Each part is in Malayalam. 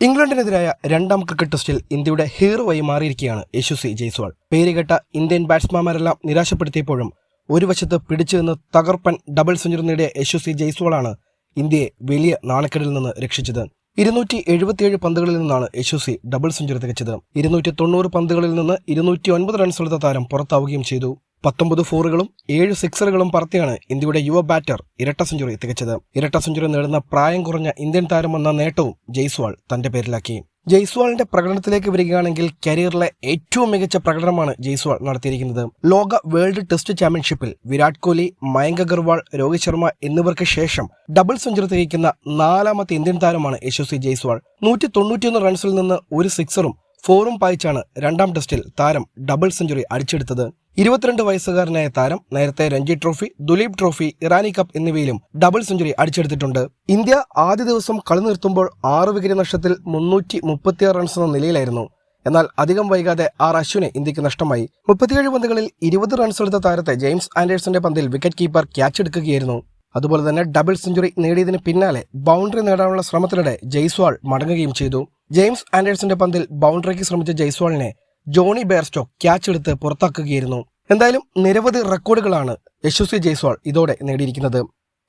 ഇംഗ്ലണ്ടിനെതിരായ രണ്ടാം ക്രിക്കറ്റ് ടെസ്റ്റിൽ ഇന്ത്യയുടെ ഹീറോയായി മാറിയിരിക്കുകയാണ് യശസ്വി ജയ്സ്വാൾ. പേരുകെട്ട ഇന്ത്യൻ ബാറ്റ്സ്മാൻമാരെല്ലാം നിരാശപ്പെടുത്തിയപ്പോഴും ഒരു വശത്ത് പിടിച്ചു നിന്ന് തകർപ്പൻ ഡബിൾ സെഞ്ചുറി നേടിയ യശസ്വി ജയ്സ്വാളാണ് ഇന്ത്യയെ വലിയ നാണക്കേടിൽ നിന്ന് രക്ഷിച്ചത്. ഇരുന്നൂറ്റി എഴുപത്തിയേഴ് പന്തുകളിൽ നിന്നാണ് യശസ്വി ഡബിൾ സെഞ്ചുറി തികച്ചത്. ഇരുന്നൂറ്റി തൊണ്ണൂറ് പന്തുകളിൽ നിന്ന് ഇരുന്നൂറ്റി ഒൻപത് റൺസ് എടുത്ത താരം പുറത്താവുകയും ചെയ്തു. പത്തൊമ്പത് ഫോറുകളും ഏഴ് സിക്സറുകളും പറത്തിയാണ് ഇന്ത്യയുടെ യുവ ബാറ്റർ ഇരട്ട സെഞ്ചുറി തികച്ചത്. ഇരട്ട സെഞ്ചുറി നേടുന്ന പ്രായം കുറഞ്ഞ ഇന്ത്യൻ താരമെന്ന നേട്ടവും ജയ്സ്വാൾ തന്റെ പേരിലാക്കി. ജയ്സ്വാളിന്റെ പ്രകടനത്തിലേക്ക് വരികയാണെങ്കിൽ കരിയറിലെ ഏറ്റവും മികച്ച പ്രകടനമാണ് ജയ്സ്വാൾ നടത്തിയിരിക്കുന്നത്. ലോക വേൾഡ് ടെസ്റ്റ് ചാമ്പ്യൻഷിപ്പിൽ വിരാട് കോഹ്ലി മയങ്ക് അഗർവാൾ രോഹിത് ശർമ്മ എന്നിവർക്ക് ശേഷം ഡബിൾ സെഞ്ചുറി തികയ്ക്കുന്ന നാലാമത്തെ ഇന്ത്യൻ താരമാണ് യശസ്വി ജയ്സ്വാൾ. നൂറ്റി തൊണ്ണൂറ്റിയൊന്ന് റൺസിൽ നിന്ന് ഒരു സിക്സറും ഫോറും പായിച്ചാണ് രണ്ടാം ടെസ്റ്റിൽ താരം ഡബിൾ സെഞ്ചുറി അടിച്ചെടുത്തത്. ഇരുപത്തിരണ്ട് വയസ്സുകാരനായ താരം നേരത്തെ Ranji trophy Duleep trophy Irani cup എന്നിവയിലും ഡബിൾ സെഞ്ചുറി അടിച്ചെടുത്തിട്ടുണ്ട്. ഇന്ത്യ ആദ്യ ദിവസം കളി നിർത്തുമ്പോൾ ആറ് വിക്കറ്റ് നഷ്ടത്തിൽ മുന്നൂറ്റി മുപ്പത്തിയാറ് റൺസ് എന്ന നിലയിലായിരുന്നു. എന്നാൽ അധികം വൈകാതെ ആർ അശ്വിനെ ഇന്ത്യയ്ക്ക് നഷ്ടമായി. മുപ്പത്തിയേഴ് പന്തുകളിൽ ഇരുപത് റൺസ് എടുത്ത താരത്തെ ജെയിംസ് ആൻഡേഴ്സന്റെ പന്തിൽ വിക്കറ്റ് കീപ്പർ ക്യാച്ച് എടുക്കുകയായിരുന്നു. അതുപോലെ തന്നെ ഡബിൾ സെഞ്ചുറി നേടിയതിന് പിന്നാലെ ബൗണ്ടറി നേടാനുള്ള ശ്രമത്തിനിടെ ജയ്സ്വാൾ മടങ്ങുകയും ചെയ്തു. ജെയിംസ് ആൻഡേഴ്സന്റെ പന്തിൽ ബൗണ്ടറിക്ക് ശ്രമിച്ച ജയ്സ്വാളിനെ ജോണി ബെയർസ്റ്റോ ക്യാച്ച് എടുത്ത് പുറത്താക്കുകയായിരുന്നു. എന്തായാലും നിരവധി റെക്കോർഡുകളാണ് യശസ്വി ജയ്സ്വാൾ ഇതോടെ നേടിയിരിക്കുന്നത്.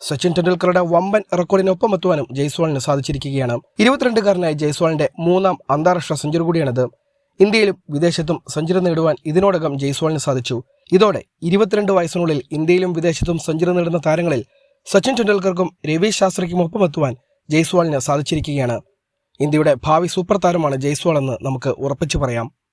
സച്ചിൻ ടെണ്ടുൽക്കറുടെ വമ്പൻ റെക്കോർഡിനൊപ്പം എത്തുവാനും ജയ്സ്വാളിന് സാധിച്ചിരിക്കുകയാണ്. ഇരുപത്തിരണ്ടുകാരനായ ജയ്സ്വാളിന്റെ മൂന്നാം അന്താരാഷ്ട്ര സെഞ്ചുറി കൂടിയാണിത്. ഇന്ത്യയിലും വിദേശത്തും സെഞ്ചുറി നേടുവാൻ ഇതിനോടകം ജയ്സ്വാളിന് സാധിച്ചു. ഇതോടെ ഇരുപത്തിരണ്ട് വയസ്സിനുള്ളിൽ ഇന്ത്യയിലും വിദേശത്തും സെഞ്ചുറി നേടുന്ന താരങ്ങളിൽ സച്ചിൻ ടെണ്ടുൽക്കർക്കും രവീഷ് ശാസ്ത്രിക്കും ഒപ്പം എത്തുവാൻ ജയ്സ്വാളിന് സാധിച്ചിരിക്കുകയാണ്. ഇന്ത്യയുടെ ഭാവി സൂപ്പർ താരമാണ് ജയ്സ്വാൾ എന്ന് നമുക്ക് ഉറപ്പിച്ചു പറയാം.